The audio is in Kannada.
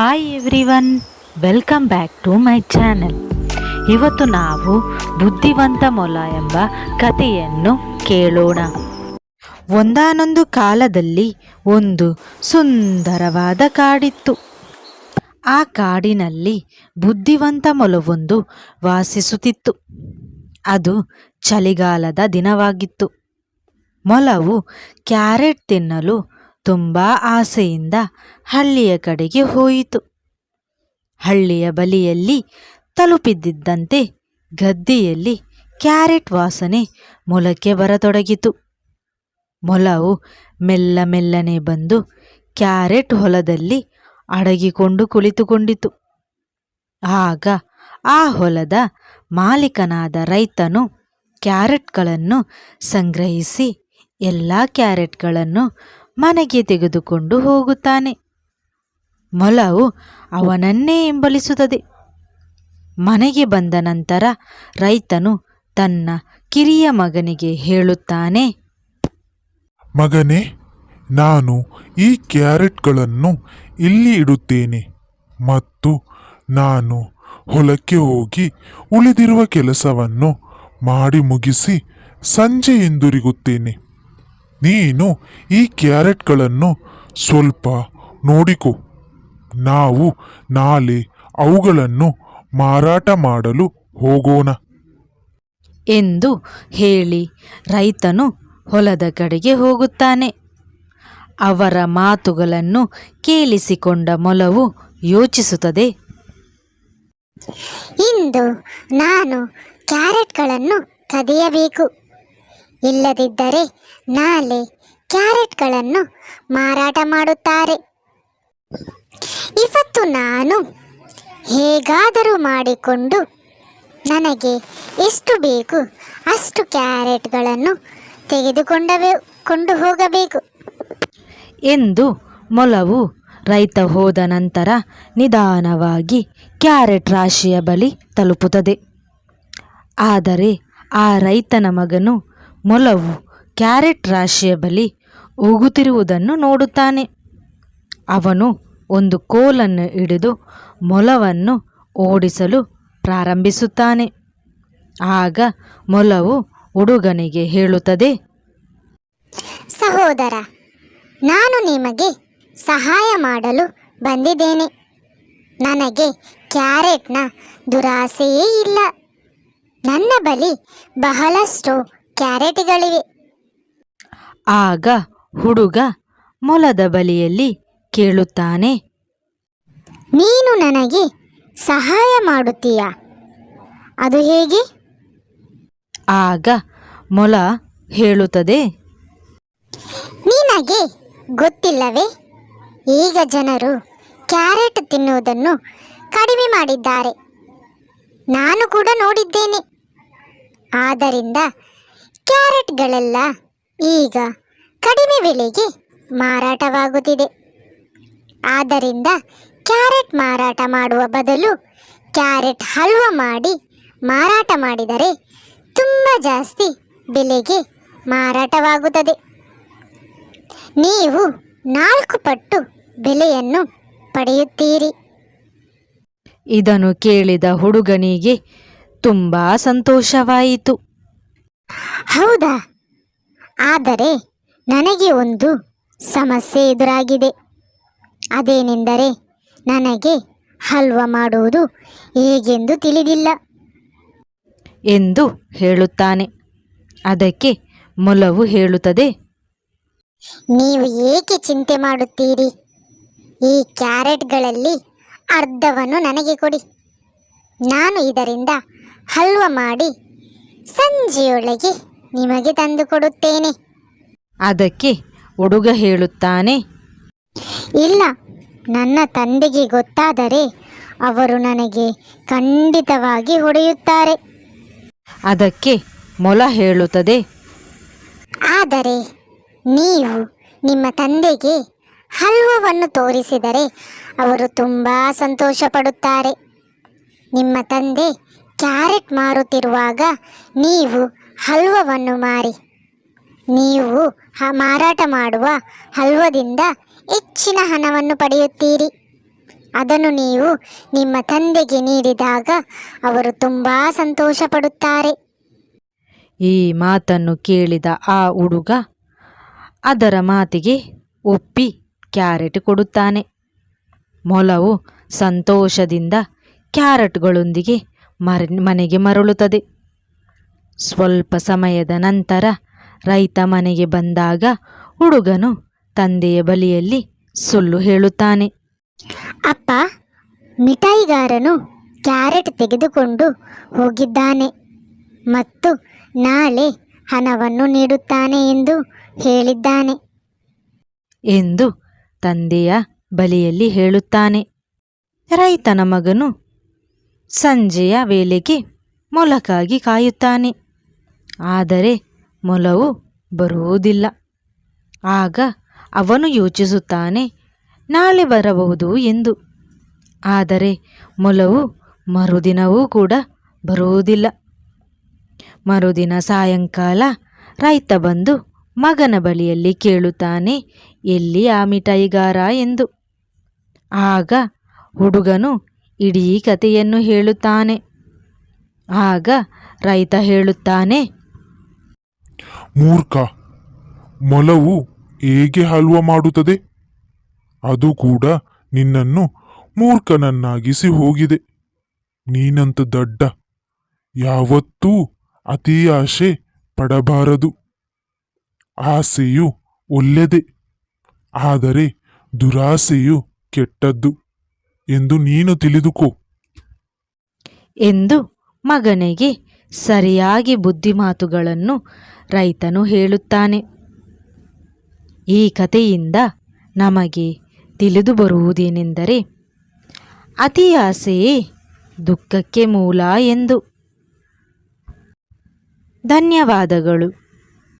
Hi everyone welcome back to my channel ಇವತ್ತು ನಾವು ಬುದ್ಧಿವಂತ ಮೊಲ ಎಂಬ ಕಥೆಯನ್ನು ಕೇಳೋಣ. ಒಂದಾನೊಂದು ಕಾಲದಲ್ಲಿ ಒಂದು ಸುಂದರವಾದ ಕಾಡಿತ್ತು. ಆ ಕಾಡಿನಲ್ಲಿ ಬುದ್ಧಿವಂತ ಮೊಲವೊಂದು ವಾಸಿಸುತ್ತಿತ್ತು. ಅದು ಚಳಿಗಾಲದ ದಿನವಾಗಿತ್ತು. ಮೊಲವು ಕ್ಯಾರೆಟ್ ತಿನ್ನಲು ತುಂಬ ಆಸೆಯಿಂದ ಹಳ್ಳಿಯ ಕಡೆಗೆ ಹೋಯಿತು. ಹಳ್ಳಿಯ ಬಲಿಯಲ್ಲಿ ತಲುಪಿದ್ದಂತೆ ಗದ್ದೆಯಲ್ಲಿ ಕ್ಯಾರೆಟ್ ವಾಸನೆ ಮೊಲಕ್ಕೆ ಬರತೊಡಗಿತು. ಮೊಲವು ಮೆಲ್ಲ ಮೆಲ್ಲನೆ ಬಂದು ಕ್ಯಾರೆಟ್ ಹೊಲದಲ್ಲಿ ಅಡಗಿಕೊಂಡು ಕುಳಿತುಕೊಂಡಿತು. ಆಗ ಆ ಹೊಲದ ಮಾಲೀಕನಾದ ರೈತನು ಕ್ಯಾರೆಟ್ಗಳನ್ನು ಸಂಗ್ರಹಿಸಿ ಎಲ್ಲ ಕ್ಯಾರೆಟ್ಗಳನ್ನು ಮನೆಗೆ ತೆಗೆದುಕೊಂಡು ಹೋಗುತ್ತಾನೆ. ಮೊಲವು ಅವನನ್ನೇ ಹಿಂಬಲಿಸುತ್ತದೆ. ಮನೆಗೆ ಬಂದ ನಂತರ ರೈತನು ತನ್ನ ಕಿರಿಯ ಮಗನಿಗೆ ಹೇಳುತ್ತಾನೆ, ಮಗನೇ, ನಾನು ಈ ಕ್ಯಾರೆಟ್ಗಳನ್ನು ಇಲ್ಲಿ ಇಡುತ್ತೇನೆ ಮತ್ತು ನಾನು ಹೊಲಕ್ಕೆ ಹೋಗಿ ಉಳಿದಿರುವ ಕೆಲಸವನ್ನು ಮಾಡಿ ಮುಗಿಸಿ ಸಂಜೆ ಹಿಂದಿರುಗುತ್ತೇನೆ. ನೀನು ಈ ಕ್ಯಾರೆಟ್ಗಳನ್ನು ಸ್ವಲ್ಪ ನೋಡಿಕೊ. ನಾವು ನಾಳೆ ಅವುಗಳನ್ನು ಮಾರಾಟ ಮಾಡಲು ಹೋಗೋಣ. ಎಂದು ಹೇಳಿ ರೈತನು ಹೊಲದ ಕಡೆಗೆ ಹೋಗುತ್ತಾನೆ. ಅವರ ಮಾತುಗಳನ್ನು ಕೇಳಿಸಿಕೊಂಡ ಮೊಲವು ಯೋಚಿಸುತ್ತದೆ. ಇಂದು ನಾನು ಕ್ಯಾರೆಟ್ಗಳನ್ನು ಕದಿಯಬೇಕು. ಇಲ್ಲದಿದ್ದರೆ ನಾಳೆ ಕ್ಯಾರೆಟ್ಗಳನ್ನು ಮಾರಾಟ ಮಾಡುತ್ತಾರೆ. ಇವತ್ತು ನಾನು ಹೇಗಾದರೂ ಮಾಡಿಕೊಂಡು ನನಗೆ ಎಷ್ಟು ಬೇಕು ಅಷ್ಟು ಕ್ಯಾರೆಟ್ಗಳನ್ನು ತೆಗೆದುಕೊಂಡವೇ, ಕೊಂಡು ಹೋಗಬೇಕು. ಎಂದು ಮೊಲವು ರೈತ ಹೋದ ನಂತರ ನಿಧಾನವಾಗಿ ಕ್ಯಾರೆಟ್ ರಾಶಿಯ ಬಳಿ ತಲುಪುತ್ತದೆ. ಆದರೆ ಆ ರೈತನ ಮಗನು ಮೊಲವು ಕ್ಯಾರೆಟ್ ರಾಶಿಯ ಬಳಿ ಹೋಗುತ್ತಿರುವುದನ್ನು ನೋಡುತ್ತಾನೆ. ಅವನು ಒಂದು ಕೋಲನ್ನು ಹಿಡಿದು ಮೊಲವನ್ನು ಓಡಿಸಲು ಪ್ರಾರಂಭಿಸುತ್ತಾನೆ. ಆಗ ಮೊಲವು ಹುಡುಗನಿಗೆ ಹೇಳುತ್ತದೆ. ಸಹೋದರ, ನಾನು ನಿಮಗೆ ಸಹಾಯ ಮಾಡಲು ಬಂದಿದ್ದೇನೆ. ನನಗೆ ಕ್ಯಾರೆಟ್ನ ದುರಾಸೆಯೇ ಇಲ್ಲ. ನನ್ನ ಬಳಿ ಬಹಳಷ್ಟು ಕ್ಯಾರೆಟ್ಗಳಿವೆ. ಆಗ ಹುಡುಗ ಮೊಲದ ಬಲಿಯಲ್ಲಿ ಕೇಳುತ್ತಾನೆ ನೀನು ನನಗೆ ಸಹಾಯ ಮಾಡುತ್ತೀಯಾ? ಅದು ಹೇಗೆ? ಆಗ ಮೊಲ ಹೇಳುತ್ತದೆ ನಿನಗೆ ಗೊತ್ತಿಲ್ಲವೇ? ಈಗ ಜನರು ಕ್ಯಾರೆಟ್ ತಿನ್ನುವುದನ್ನು ಕಡಿಮೆ ಮಾಡಿದ್ದಾರೆ. ನಾನು ಕೂಡ ನೋಡಿದ್ದೇನೆ. ಆದ್ದರಿಂದ ಕ್ಯಾರೆಟ್ಗಳೆಲ್ಲ ಈಗ ಕಡಿಮೆ ಬೆಲೆಗೆ ಮಾರಾಟವಾಗುತ್ತಿದೆ. ಆದ್ದರಿಂದ ಕ್ಯಾರೆಟ್ ಮಾರಾಟ ಮಾಡುವ ಬದಲು ಕ್ಯಾರೆಟ್ ಹಲ್ವ ಮಾಡಿ ಮಾರಾಟ ಮಾಡಿದರೆ ತುಂಬ ಜಾಸ್ತಿ ಬೆಲೆಗೆ ಮಾರಾಟವಾಗುತ್ತದೆ. ನೀವು ನಾಲ್ಕು ಪಟ್ಟು ಬೆಲೆಯನ್ನು ಪಡೆಯುತ್ತೀರಿ. ಇದನ್ನು ಕೇಳಿದ ಹುಡುಗನಿಗೆ ತುಂಬ ಸಂತೋಷವಾಯಿತು. ಹೌದಾ? ಆದರೆ ನನಗೆ ಒಂದು ಸಮಸ್ಯೆ ಎದುರಾಗಿದೆ. ಅದೇನೆಂದರೆ ನನಗೆ ಹಲ್ವ ಮಾಡುವುದು ಹೇಗೆಂದು ತಿಳಿದಿಲ್ಲ. ಎಂದು ಹೇಳುತ್ತಾನೆ. ಅದಕ್ಕೆ ಮೊಲವು ಹೇಳುತ್ತದೆ. ನೀವು ಏಕೆ ಚಿಂತೆ ಮಾಡುತ್ತೀರಿ? ಈ ಕ್ಯಾರೆಟ್ಗಳಲ್ಲಿ ಅರ್ಧವನ್ನು ನನಗೆ ಕೊಡಿ. ನಾನು ಇದರಿಂದ ಹಲ್ವ ಮಾಡಿ ಸಂಜೆಯೊಳಗೆ ನಿಮಗೆ ತಂದು ಕೊಡುತ್ತೇನೆ. ಅದಕ್ಕೆ ಹುಡುಗ ಹೇಳುತ್ತಾನೆ. ಇಲ್ಲ ನನ್ನ ತಂದೆಗೆ ಗೊತ್ತಾದರೆ ಅವರು ನನಗೆ ಖಂಡಿತವಾಗಿ ಹೊಡೆಯುತ್ತಾರೆ. ಅದಕ್ಕೆ ಮೊಲ ಹೇಳುತ್ತದೆ. ಆದರೆ ನೀವು ನಿಮ್ಮ ತಂದೆಗೆ ಹಲ್ವವನ್ನು ತೋರಿಸಿದರೆ ಅವರು ತುಂಬ ಸಂತೋಷ ಪಡುತ್ತಾರೆ ನಿಮ್ಮ ತಂದೆ ಕ್ಯಾರೆಟ್ ಮಾರುತ್ತಿರುವಾಗ ನೀವು ಹಲ್ವವನ್ನು ಮಾರಿ. ನೀವು ಮಾರಾಟ ಮಾಡುವ ಹಲ್ವದಿಂದ ಹೆಚ್ಚಿನ ಹಣವನ್ನು ಪಡೆಯುತ್ತೀರಿ. ಅದನ್ನು ನೀವು ನಿಮ್ಮ ತಂದೆಗೆ ನೀಡಿದಾಗ ಅವರು ತುಂಬ ಸಂತೋಷ ಪಡುತ್ತಾರೆ ಈ ಮಾತನ್ನು ಕೇಳಿದ ಆ ಹುಡುಗ ಅದರ ಮಾತಿಗೆ ಒಪ್ಪಿ ಕ್ಯಾರೆಟ್ ಕೊಡುತ್ತಾನೆ. ಮೊಲವು ಸಂತೋಷದಿಂದ ಕ್ಯಾರೆಟ್ಗಳೊಂದಿಗೆ ಮರ ಮನೆಗೆ ಮರಳುತ್ತದೆ. ಸ್ವಲ್ಪ ಸಮಯದ ನಂತರ ರೈತ ಮನೆಗೆ ಬಂದಾಗ ಹುಡುಗನು ತಂದೆಯ ಬಳಿಯಲ್ಲಿ ಸುಳ್ಳು ಹೇಳುತ್ತಾನೆ. ಅಪ್ಪ ಮಿಠಾಯಿಗಾರನು ಕ್ಯಾರೆಟ್ ತೆಗೆದುಕೊಂಡು ಹೋಗಿದ್ದಾನೆ ಮತ್ತು ನಾಳೆ ಹಣವನ್ನು ನೀಡುತ್ತಾನೆ ಎಂದು ಹೇಳಿದ್ದಾನೆ. ಎಂದು ತಂದೆಯ ಬಳಿಯಲ್ಲಿ ಹೇಳುತ್ತಾನೆ. ರೈತನ ಮಗನು ಸಂಜೆಯ ವೇಳೆಗೆ ಮೊಲಕ್ಕಾಗಿ ಕಾಯುತ್ತಾನೆ. ಆದರೆ ಮೊಲವು ಬರುವುದಿಲ್ಲ. ಆಗ ಅವನು ಯೋಚಿಸುತ್ತಾನೆ, ನಾಳೆ ಬರಬಹುದು ಎಂದು. ಆದರೆ ಮೊಲವು ಮರುದಿನವೂ ಕೂಡ ಬರುವುದಿಲ್ಲ. ಮರುದಿನ ಸಾಯಂಕಾಲ ರೈತ ಬಂದು ಮಗನ ಬಳಿಯಲ್ಲಿ ಕೇಳುತ್ತಾನೆ, ಎಲ್ಲಿ ಆ ಮಿಠಾಯಿಗಾರ? ಎಂದು. ಆಗ ಹುಡುಗನು ಇಡೀ ಕಥೆಯನ್ನು ಹೇಳುತ್ತಾನೆ. ಆಗ ರೈತ ಹೇಳುತ್ತಾನೆ, ಮೂರ್ಖ, ಮೊಲವು ಹೇಗೆ ಹಲ್ವ ಮಾಡುತ್ತದೆ? ಅದು ಕೂಡ ನಿನ್ನನ್ನು ಮೂರ್ಖನನ್ನಾಗಿಸಿ ಹೋಗಿದೆ. ನೀನಂತ ದಡ್ಡ, ಯಾವತ್ತೂ ಅತಿ ಆಶೆ ಪಡಬಾರದು. ಆಸೆಯು ಒಳ್ಳೆದೆ ಆದರೆ ದುರಾಸೆಯು ಕೆಟ್ಟದ್ದು. ಎಂದು ನೀನು ತಿಳಿದುಕೋ. ಎಂದು ಮಗನಿಗೆ ಸರಿಯಾಗಿ ಬುದ್ಧಿಮಾತುಗಳನ್ನು ರೈತನು ಹೇಳುತ್ತಾನೆ. ಈ ಕಥೆಯಿಂದ ನಮಗೆ ತಿಳಿದು ಬರುವುದೇನೆಂದರೆ, ಅತಿ ದುಃಖಕ್ಕೆ ಮೂಲ ಎಂದು. ಧನ್ಯವಾದಗಳು.